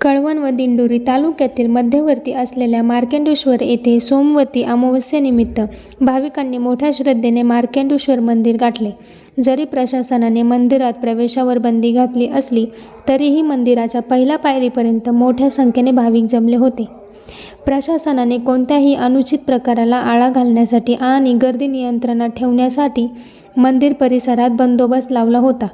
कळवण व दिंडोरी तालुक्यातील मध्यवर्ती असलेल्या मार्कंडेश्वर येथे सोमवती अमावस्येनिमित्त भाविकांनी मोठ्या श्रद्धेने मार्कंडेश्वर मंदिर गाठले. जरी प्रशासनाने मंदिरात प्रवेशावर बंदी घातली असली तरीही मंदिराच्या पहिल्या पायरीपर्यंत मोठ्या संख्येने भाविक जमले होते. प्रशासनाने कोणत्याही अनुचित प्रकाराला आळा घालण्यासाठी आणि गर्दी नियंत्रणात ठेवण्यासाठी मंदिर परिसरात बंदोबस्त लावला होता.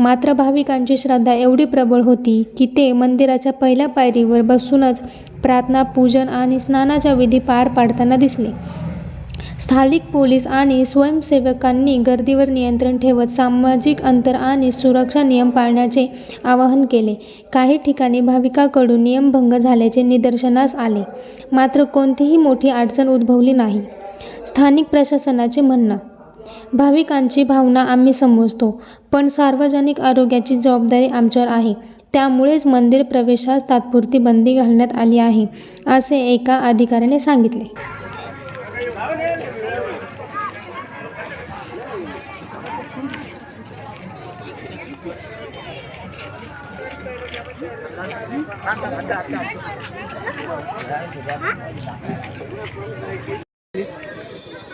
मात्र भाविकांची श्रद्धा एवढी प्रबळ होती की ते मंदिराच्या पहिल्या पायरीवर बसूनच प्रार्थना, पूजन आणि स्नानाच्या विधी पार पाडताना दिसले. स्थानिक पोलीस आणि स्वयंसेवकांनी गर्दीवर नियंत्रण ठेवत सामाजिक अंतर आणि सुरक्षा नियम पाळण्याचे आवाहन केले. काही ठिकाणी भाविकांकडून नियमभंग झाल्याचे निदर्शनास आले मात्र कोणतीही मोठी अडचण उद्भवली नाही. स्थानिक प्रशासनाचे म्हणणं, भाविकांची भावना आम्ही समजतो पण सार्वजनिक आरोग्याची जबाबदारी आमच्यावर आहे त्यामुळेच मंदिर प्रवेशास तात्पुरती बंदी घालण्यात आली आहे, असे एका अधिकाऱ्याने सांगितले.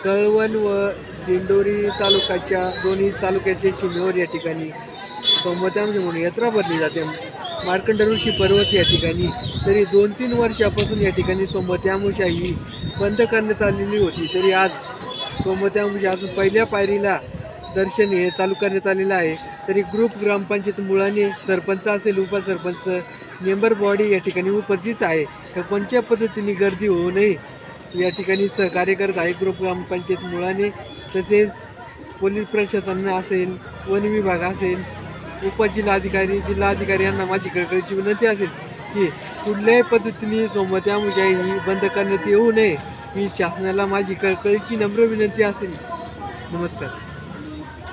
कळवण व दिंडोरी तालुक्याच्या दोन्ही तालुक्याच्या सीमेवर या ठिकाणी सोमवती म्हणून यात्रा भरली जाते. मार्कंड ऋषी पर्वत या ठिकाणी. तरी दोन तीन वर्षापासून या ठिकाणी सोमवती ही बंद करण्यात आलेली होती. तरी आज सोमवती अजून पहिल्या पायरीला दर्शन हे चालू करण्यात आलेलं आहे. तरी ग्रुप ग्रामपंचायत मुळाने सरपंच असेल उपसरपंच मेंबर बॉडी या ठिकाणी उपस्थित आहे. तर कोणत्या पद्धतीने गर्दी होऊ नये या ठिकाणी सहकार्य करत आहे. ग्रुप ग्रामपंचायत मुळाने तसेच पोलीस प्रशासन असेल वन विभाग असेल उपजिल्हाधिकारी जिल्हाधिकारी यांना माझी कळकळीची विनंती असेल की कुठल्याही पद्धतीने सोमत्या मुजाई ही बंद करण्यात येऊ नये. ही शासनाला माझी कळकळीची नम्र विनंती असेल. नमस्कार.